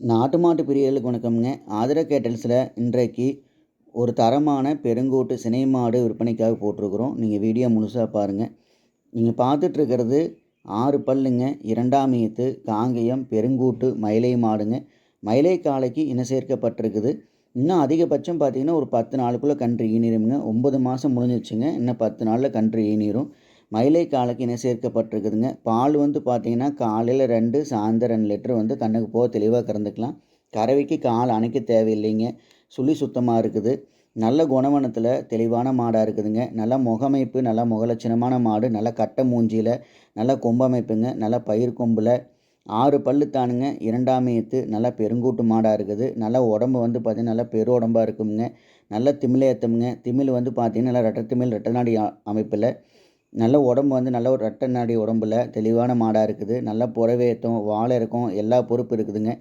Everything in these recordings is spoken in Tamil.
நாட்டு மாட்டு பிரியர்களுக்கு வணக்கம்ங்க. ஆதர கேட்டல்ஸில் இன்றைக்கு ஒரு தரமான பெருங்கூட்டு சினை மாடு விற்பனைக்காக போட்டிருக்குறோம். நீங்கள் வீடியோ முழுசாக பாருங்கள் நீங்கள் பார்த்துட்ருக்கிறது ஆறு பல்லுங்க இரண்டாம் ஈத்து காங்கேயம் பெருங்கூட்டு மயிலை மாடுங்க. மயிலை காளைக்கு இன சேர்க்கப்பட்டிருக்குது. இன்னும் அதிகபட்சம் பார்த்தீங்கன்னா ஒரு பத்து நாளுக்குள்ளே கன்று ஈனிருங்க ஒம்பது மாதம் முடிஞ்சிச்சுங்க இன்னும் பத்து நாளில் கன்று ஈனிரும். மயிலை காலைக்கு இணை சேர்க்கப்பட்டிருக்குதுங்க. பால் வந்து பார்த்தீங்கன்னா காலையில் ரெண்டு சாயந்தரம் ரெண்டு லிட்டர் வந்து கண்ணுக்கு போக தெளிவாக கறந்துக்கலாம். கறவைக்கு கால் அணைக்க தேவையில்லைங்க. சுழி சுத்தமாக இருக்குது. நல்ல குணவனத்தில் தெளிவான மாடாக இருக்குதுங்க. நல்ல முகமைப்பு நல்ல முகலட்சணமான மாடு நல்ல கட்டை மூஞ்சியில் நல்ல கொம்பமைப்புங்க நல்ல பயிர் கொம்பில். ஆறு பல்லு தானுங்க. இரண்டாம் ஏற்று நல்லா பெருங்கூட்டு மாடாக இருக்குது. நல்லா உடம்பு வந்து பார்த்திங்கன்னா நல்லா பெரு உடம்பாக இருக்குங்க. நல்ல திமிலேத்தமுங்க திமிழ் வந்து பார்த்திங்கன்னா நல்லா ரெட்டத்திமிழ் ரெட்டநாடி நாடி அமைப்பில். நல்ல உடம்பு வந்து நல்ல ஒரு ரெட்டை நாடி உடம்புல தெளிவான மாடாக இருக்குது. நல்ல புறவேத்தம் வாழை இருக்கும் எல்லா பொறுப்பு இருக்குதுங்க.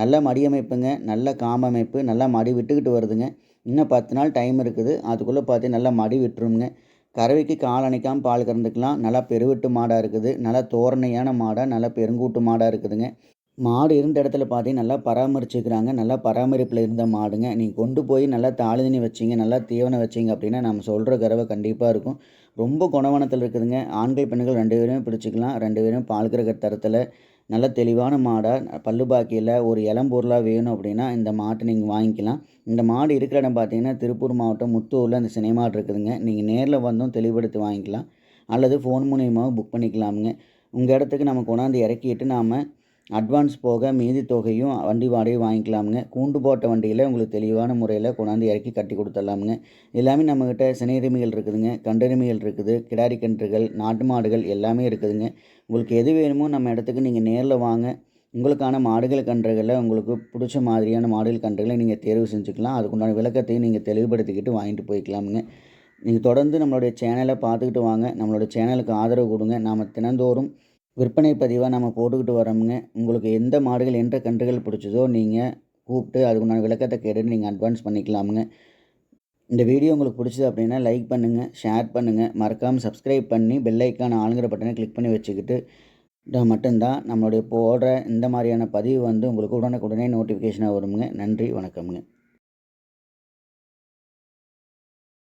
நல்ல மடியமைப்புங்க நல்ல காமமைப்பு நல்லா மடி விட்டுக்கிட்டு வருதுங்க. இன்னும் பத்து நாள் டைம் இருக்குது. அதுக்குள்ளே பார்த்து நல்லா மடி விட்டுருங்க கறவைக்கு கால் அணைக்காமல் பால் கறந்துக்கலாம். நல்லா பெருவிட்டு மாடாக இருக்குது. நல்லா தோரணையான மாடாக நல்லா பெருங்கூட்டு மாடாக இருக்குதுங்க. மாடு இருந்த இடத்துல பார்த்தீங்கன்னா நல்லா பராமரிச்சுக்கிறாங்க. நல்லா பராமரிப்பில் இருந்த மாடுங்க. நீங்கள் கொண்டு போய் நல்லா தாளிதனி வச்சிங்க நல்லா தீவனம் வச்சிங்க அப்படின்னா நம்ம சொல்கிற கறவை கண்டிப்பாக இருக்கும். ரொம்ப குணவனத்தில் இருக்குதுங்க. ஆண்கள் பெண்கள் ரெண்டு பேருமே பிடிச்சிக்கலாம். ரெண்டு பேரும் பால் கறக்கிற தரத்தில் நல்ல தெளிவான மாடாக பல்லு பாக்கியில் ஒரு இளம்பொருளாக வேணும் அப்படின்னா இந்த மாட்டை நீங்கள் வாங்கிக்கலாம். இந்த மாடு இருக்கிற இடம் பார்த்தீங்கன்னா திருப்பூர் மாவட்டம் முத்தூரில் அந்த சினிமாட் இருக்குதுங்க. நீங்கள் நேரில் வந்தும் தெளிவுபடுத்தி வாங்கிக்கலாம். அல்லது ஃபோன் மூலியமாக புக் பண்ணிக்கலாமுங்க. உங்கள் இடத்துக்கு நம்ம கொண்டாந்து இறக்கிட்டு நாம் அட்வான்ஸ் போக மீதி தொகையும் வண்டி வாடகை வாங்கிக்கலாமுங்க. கூண்டு போட்ட வண்டியில் உங்களுக்கு தெளிவான முறையில் கொண்டாந்து இறக்கி கட்டி கொடுத்துடலாமுங்க. எல்லாமே நம்மக்கிட்ட சினையரிமைகள் இருக்குதுங்க. கண்டெருமைகள் இருக்குது. கிடாரி கன்றுகள் நாட்டு மாடுகள் எல்லாமே இருக்குதுங்க. உங்களுக்கு எது வேணுமோ நம்ம இடத்துக்கு நீங்கள் நேரில் வாங்க. உங்களுக்கான மாடுகள் கன்றுகளில் உங்களுக்கு பிடிச்ச மாதிரியான மாடுகள் கன்றுகளை நீங்கள் தேர்வு செஞ்சுக்கலாம். அதுக்குண்டான விளக்கத்தையும் நீங்கள் தெளிவுபடுத்திக்கிட்டு வாங்கிட்டு போய்க்கலாமுங்க. நீங்கள் தொடர்ந்து நம்மளுடைய சேனலை பார்த்துக்கிட்டு வாங்க. நம்மளோட சேனலுக்கு ஆதரவு கொடுங்க. நாம் தினந்தோறும் விற்பனை பதிவாக நம்ம போட்டுக்கிட்டு வரோமுங்க. உங்களுக்கு எந்த மாடுகள் எந்த கன்றுகள் பிடிச்சதோ நீங்கள் கூப்பிட்டு அதுக்குண்டான விளக்கத்தை கேட்டுட்டு நீங்கள் அட்வான்ஸ் பண்ணிக்கலாமுங்க. இந்த வீடியோ உங்களுக்கு பிடிச்சது அப்படின்னா லைக் பண்ணுங்கள் ஷேர் பண்ணுங்கள் மறக்காமல் சப்ஸ்கிரைப் பண்ணி பெல்லைக்கான ஆளுங்கிற பட்டனை கிளிக் பண்ணி வச்சுக்கிட்டு மட்டும்தான் நம்மளுடைய போடுற இந்த மாதிரியான பதிவு வந்து உங்களுக்கு உடனுக்குடனே நோட்டிஃபிகேஷனாக வருமுங்க. நன்றி வணக்கமுங்க.